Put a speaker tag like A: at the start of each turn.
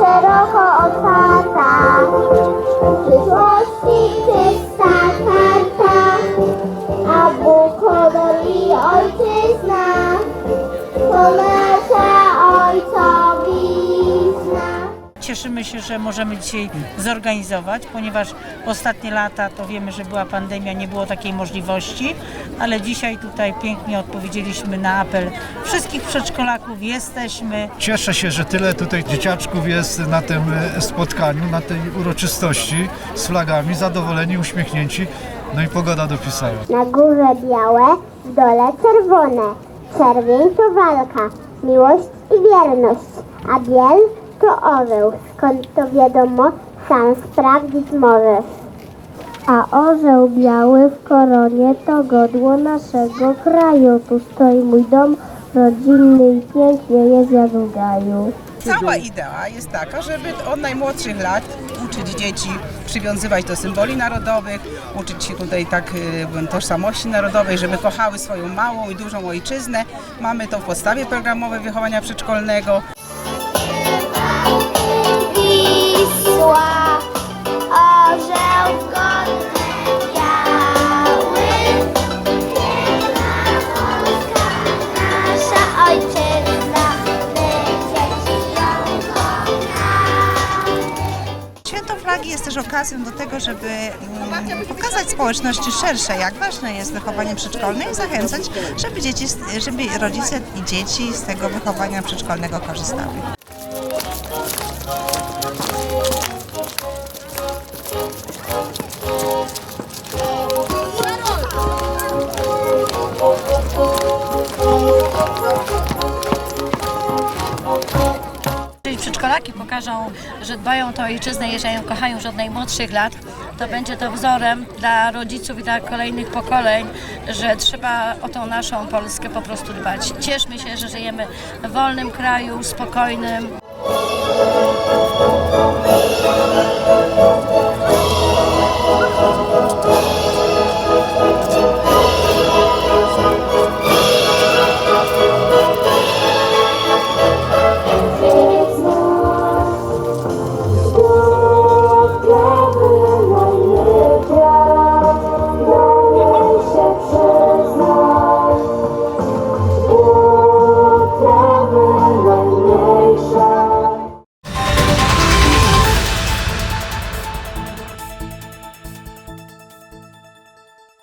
A: szeroko otwarta. Przyszłości czysta karta, a Bóg honor i ojczyzna. To
B: Cieszymy się, że możemy dzisiaj zorganizować, ponieważ ostatnie lata to wiemy, że była pandemia, nie było takiej możliwości, ale dzisiaj tutaj pięknie odpowiedzieliśmy na apel wszystkich przedszkolaków. Jesteśmy,
C: Cieszę się, że tyle tutaj dzieciaczków jest na tym e, spotkaniu, na tej uroczystości z flagami, zadowoleni, uśmiechnięci, no i pogoda dopisała.
A: Na górze białe, w dole czerwone. Czerwień to walka, miłość i wierność, a biel to orzeł. Skąd to wiadomo, sam sprawdzić możesz. A orzeł biały w koronie to godło naszego kraju. Tu stoi mój dom rodzinny i pięknie jest jak w gaju.
D: Cała idea jest taka, żeby od najmłodszych lat uczyć dzieci przywiązywać do symboli narodowych, uczyć się tutaj tak y, tożsamości narodowej, żeby kochały swoją małą i dużą ojczyznę. Mamy to w podstawie programowej wychowania przedszkolnego.
E: Flagi jest też okazją do tego, żeby mm, pokazać społeczności szerszej, jak ważne jest wychowanie przedszkolne i zachęcać, żeby, dzieci, żeby rodzice i dzieci z tego wychowania przedszkolnego korzystali.
F: Jeżeli przedszkolaki pokażą, że dbają o ojczyznę i że ją kochają już od najmłodszych lat, to będzie to wzorem dla rodziców i dla kolejnych pokoleń, że trzeba o tą naszą Polskę po prostu dbać. Cieszmy się, że żyjemy w wolnym kraju, spokojnym.